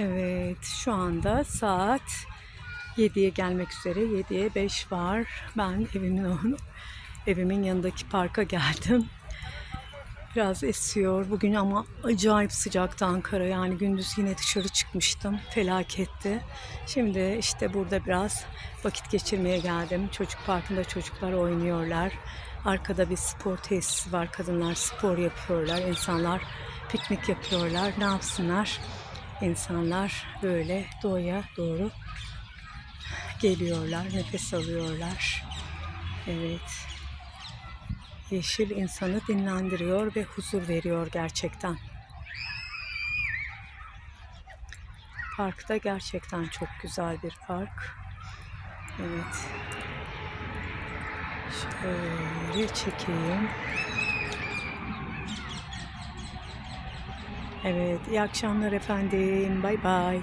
Evet şu anda saat 7'ye gelmek üzere. 7'ye 5 var. Ben evimin evimin yanındaki parka geldim. Biraz esiyor bugün ama acayip sıcaktı Ankara. Yani gündüz yine dışarı çıkmıştım. Felaketti. Şimdi işte burada biraz vakit geçirmeye geldim. Çocuk parkında çocuklar oynuyorlar. Arkada bir spor tesisi var. Kadınlar spor yapıyorlar. İnsanlar piknik yapıyorlar. Ne yapsınlar? İnsanlar böyle doğuya doğru geliyorlar. Nefes alıyorlar. Evet. Yeşil insanı dinlendiriyor ve huzur veriyor gerçekten. Park da gerçekten çok güzel bir park. Evet. Şöyle çekeyim. Evet, iyi akşamlar efendim. Bay bay.